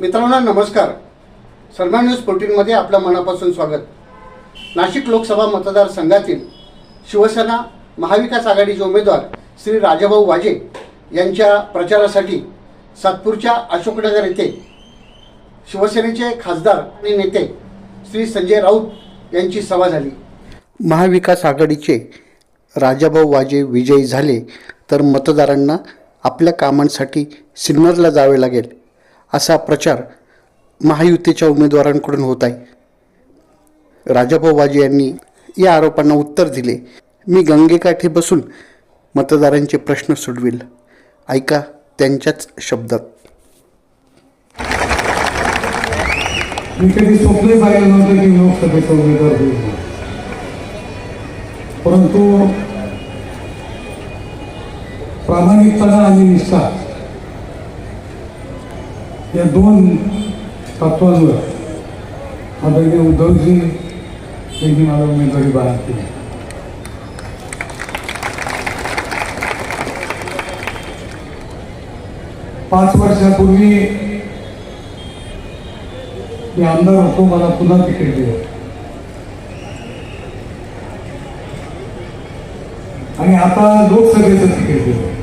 मित्रांनो नमस्कार. सन्मान न्यूज फोर्टीनमध्ये आपलं मनापासून स्वागत. नाशिक लोकसभा मतदारसंघातील शिवसेना महाविकास आघाडीचे उमेदवार श्री राजाभाऊ वाजे यांच्या प्रचारासाठी सातपूरच्या अशोकनगर येथे शिवसेनेचे खासदार आणि नेते श्री संजय राऊत यांची सभा झाली. महाविकास आघाडीचे राजाभाऊ वाजे विजयी झाले तर मतदारांना आपल्या कामांसाठी सिन्नरला जावे लागेल. असा प्रचार महायुतीच्या उमेदवारांकडून होत आहे. राजाभाऊ वाजे यांनी या आरोपांना उत्तर दिले. मी गंगेकाठी बसून मतदारांचे प्रश्न सोडविल. ऐका त्यांच्याच शब्दात. मी कधी स्वप्न पाहिलं नव्हतं की लोकसभेचा उमेदवार होईल. परंतु प्रामाणिकपणा आणि निष्ठा या दोन तत्वांवर आदरणीय उद्धवजी यांनी मला उमेदवारी बहाल केली पाच वर्षापूर्वी मी आमदार होतो मला पुन्हा तिकीट दिलं आणि आता लोकसभेचं तिकीट दिलं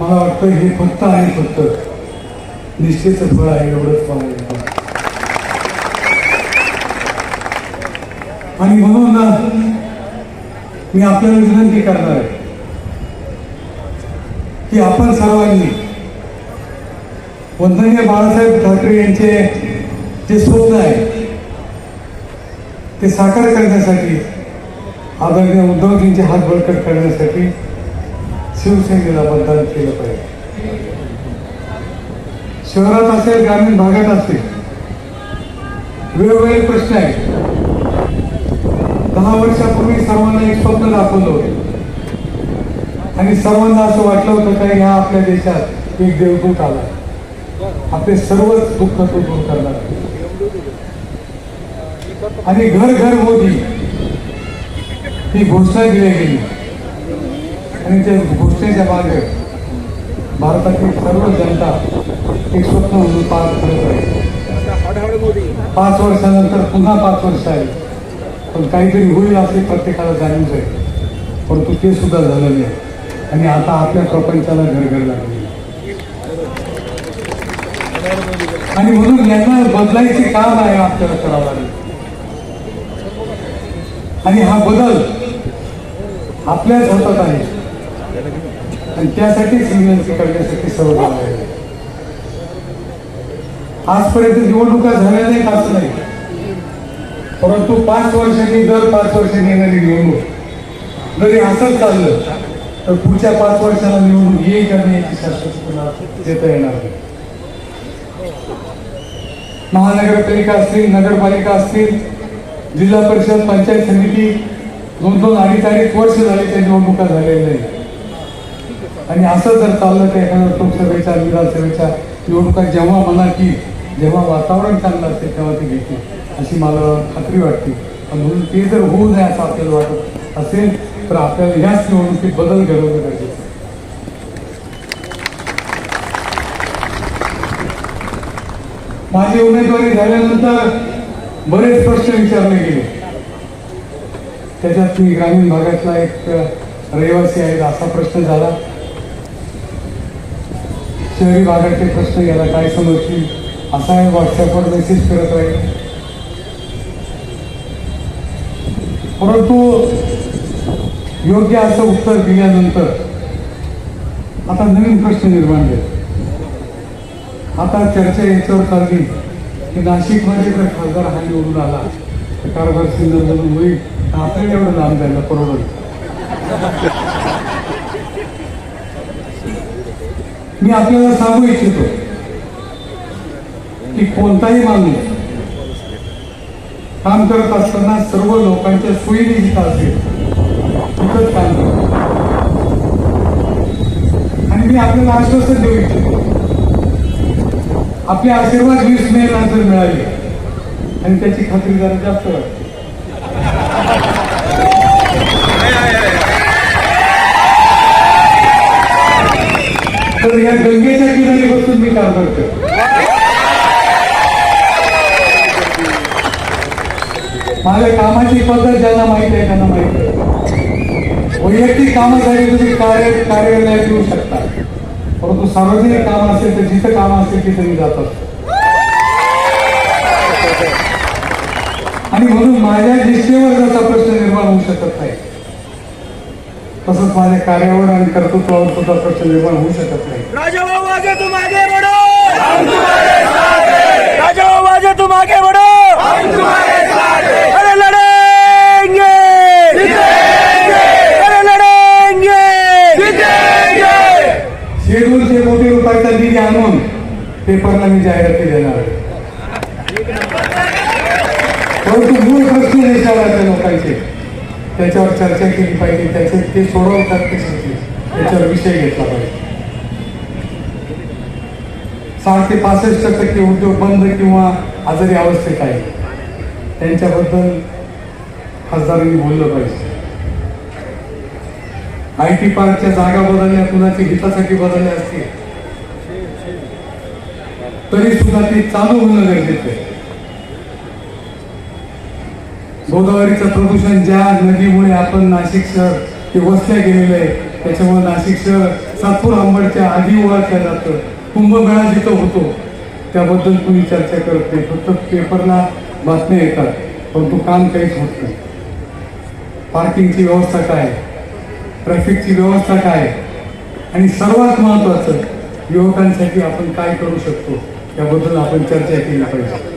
मला वाटतं हे फक्त आणि फक्त निश्चितच फळ आहे एवढंच मला आणि म्हणून ना मी आपल्याला विनंती करणार आहे की आपण सर्वांनी वंदनीय बाळासाहेब ठाकरे यांचे जे स्वप्न आहे ते साकार करण्यासाठी आदरणीय उद्धवजींचे हात बळकट करण्यासाठी शिवसेनेला मतदान केलं पाहिजे. शहरात असेल ग्रामीण भागात असेल वेगवेगळे प्रश्न आहेत. दहा वर्षापूर्वी सर्वांना एक स्वप्न दाखवलं होतं. आणि सर्वांना असं वाटलं होतं का ह्या आपल्या देशात एक देवदूत आला. आपले सर्वच दुःख तो दूर करणार आणि घर घर मोदी ही घोषणा दिली गेली. आणि त्या घोषणेच्या मागे भारतातील सर्व जनता एक स्वप्न म्हणून पार करत आहे. पाच वर्षानंतर पुन्हा पाच वर्ष आहे. पण काहीतरी होईल असे प्रत्येकाला जाणीच आहे. परंतु ते सुद्धा झालं नाही. आणि आता आपल्या प्रपंचाला घरघर लागली. आणि म्हणून यांना बदलायचे काम आहे आपल्याला करावं लागेल. आणि हा बदल आपल्याच हातात आहे. आणि त्यासाठीच विनंती करण्यासाठी सहभाग आहे आजपर्यंत निवडणुका झाल्या नाहीत असं नाही. परंतु पाच वर्षांनी दर पाच वर्षांनी येणारी निवडणूक. जरी असंच चाललं तर पुढच्या पाच वर्षाला निवडणूक येईल का नाही याची देता येणार नाही. महानगरपालिका असतील नगरपालिका असतील जिल्हा परिषद पंचायत समिती दोन दोन अडीच अडीच वर्ष झाली त्या निवडणुका झालेल्या नाही आणि असं जर चाललं तर एखाद्या लोकसभेच्या विधानसभेच्या निवडणुका जेव्हा म्हणा की जेव्हा वातावरण चांगलं असेल तेव्हा ते घेते अशी मला खात्री वाटते. म्हणून ते जर होऊ नये असं आपल्याला वाटत असेल तर आपल्याला ह्याच निवडणुकीत बदल घडवले पाहिजे. माझी उमेदवारी झाल्यानंतर बरेच प्रश्न विचारले गेले. त्याच्यात मी ग्रामीण भागातला एक रहिवासी आहे असा प्रश्न झाला. शहरी भागाचे प्रश्न याला काय समजतील? असा व्हॉट्सअपवर मेसेज करत राहील परंतु योग्य असं उत्तर दिल्यानंतर आता नवीन प्रश्न निर्माण झाले. आता चर्चा याच्यावर चालली की नाशिकमध्ये जर खासदार हा निवडून आला तर कारभार सिंधन होईल. तर एवढं लांब जायला परवडत मी आपल्याला सांगू इच्छितो की कोणताही माणूस काम करत असताना सर्व लोकांच्या सोयीनिहित असेल तिथंच काम करतो. आणि मी आपल्याला आश्वासन देऊ इच्छितो. आपले आशीर्वाद वीस मे नंतर मिळाले आणि त्याची खात्री जरा जास्त वाटते तर या गंगेच्या किनारी बसून मी काम करतो माझ्या कामाची पद्धत ज्यांना वैयक्तिक कामासाठी तुम्ही कार्य कार्यालयात येऊ शकता. परंतु सार्वजनिक काम असेल तर जिथं काम असेल तिथे मी जात. असतो आणि म्हणून माझ्या निष्ठेवर जसा प्रश्न निर्माण होऊ शकत नाही. तसंच माझ्या कार्यावर आणि कर्तृत्वावर सुद्धा प्रश्न निर्माण होऊ शकत नाही. राजाओं आगे तुम आगे शेड्यूलचे कोटी रुपयाचा निधी आणून पेपरला मी जाहिराती देणार आहे. परंतु मूळ प्रश्न देशाला लोकांचे. त्याच्यावर चर्चा केली पाहिजे त्याचे ते सोडवतात कशाचे त्याच्यावर विषय घेतला पाहिजे. साठ ते पासष्ट टक्के उद्योग बंद किंवा आजारी अवस्थेत आहे. त्यांच्याबद्दल खासदारांनी बोललं पाहिजे. आय टी पार्कच्या जागा बदलल्या कुणाच्या हितासाठी बदलल्या असतील? तरी सुद्धा ते चालू होणं गरजेचं आहे. गोदावरीचं प्रदूषण ज्या नदीमुळे आपण नाशिक शहर ते वस्त्या गेलेलं आहे त्याच्यामुळे नाशिक शहर सातपूर अंबडच्या आधी ओळखल्या जातं. कुंभमेळा जिथं होतो त्याबद्दल कुणी चर्चा करत नाही. फक्त पेपरला बातम्या येतात परंतु काम काहीच होत नाही. पार्किंगची व्यवस्था काय ट्रॅफिकची व्यवस्था काय आणि सर्वात महत्त्वाचं युवकांसाठी आपण काय करू शकतो? याबद्दल आपण चर्चा केली पाहिजे.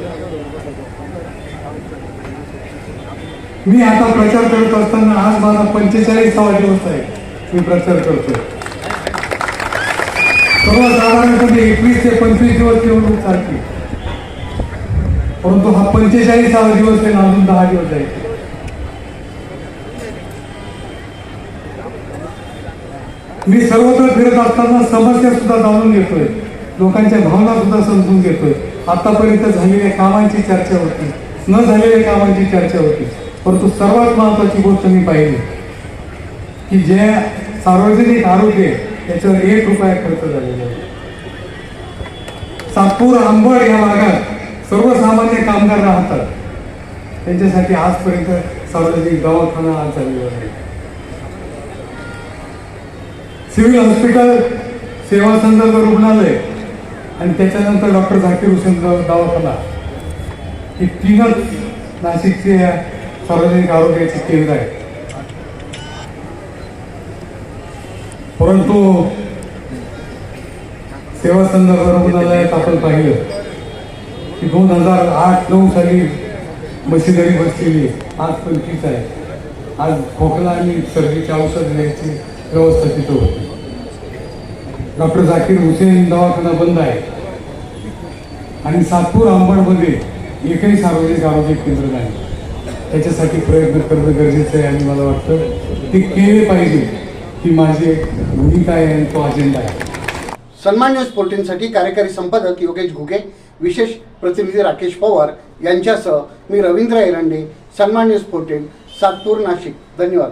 मी आता प्रचार करत असताना आज माझा पंचेचाळीसावा दिवस आहे. मी प्रचार करतोय. सर्वसाधारणपणे एकवीस ते पंचवीस दिवस निवडणूक सारखी. परंतु हा पंचेचाळीसावा दिवस आहे अजून दहा दिवस आहे. मी सर्वत्र फिरत असताना समस्या सुद्धा जाणून घेतोय. लोकांच्या भावना सुद्धा समजून घेतोय. आतापर्यंत झालेल्या कामांची चर्चा होती. न झालेल्या कामांची चर्चा होती. परंतु सर्वात महत्वाची गोष्ट मी पाहिली. की जे सार्वजनिक आरोग्य त्याच्यावर एक रुपया खर्च झालेला आहे. सातपूर आंबड या भागात सर्वसामान्य कामगार राहतात. त्यांच्यासाठी आजपर्यंत सार्वजनिक दवाखाना आज चाललेला आहे सिव्हिल हॉस्पिटल सेवा संदर्भ रुग्णालय आणि त्याच्यानंतर डॉक्टर झाकीर हुसेन दवाखाना. हे तीनच नाशिकचे सार्वजनिक आरोग्याचे केंद्र आहे परंतु सेवा संदर्भ रुग्णालयात आपण पाहिलं की दोन हजार आठ नऊ साली मशिनरी बसलेली आज पंचवीस आहे. आज खोकला आणि सर्दीचे औषध घ्यायची व्यवस्था तिथं होती. डॉक्टर झाकीर हुसेन दवाखाना बंद आहे. आणि सातपूर अंबडमध्ये एकही सार्वजनिक आरोग्य केंद्र नाही. त्याच्यासाठी प्रयत्न करणं गरजेचं आहे आणि मला वाटतं ते केले पाहिजे ही माझी भूमिका आहे आणि तो अजेंडा आहे. सन्मान न्यूज फोर्टीनसाठी कार्यकारी संपादक योगेश घुगे विशेष प्रतिनिधी राकेश पवार यांच्यासह मी रवींद्र एरंडे सन्मान न्यूज फोर्टीन सातपूर नाशिक. धन्यवाद.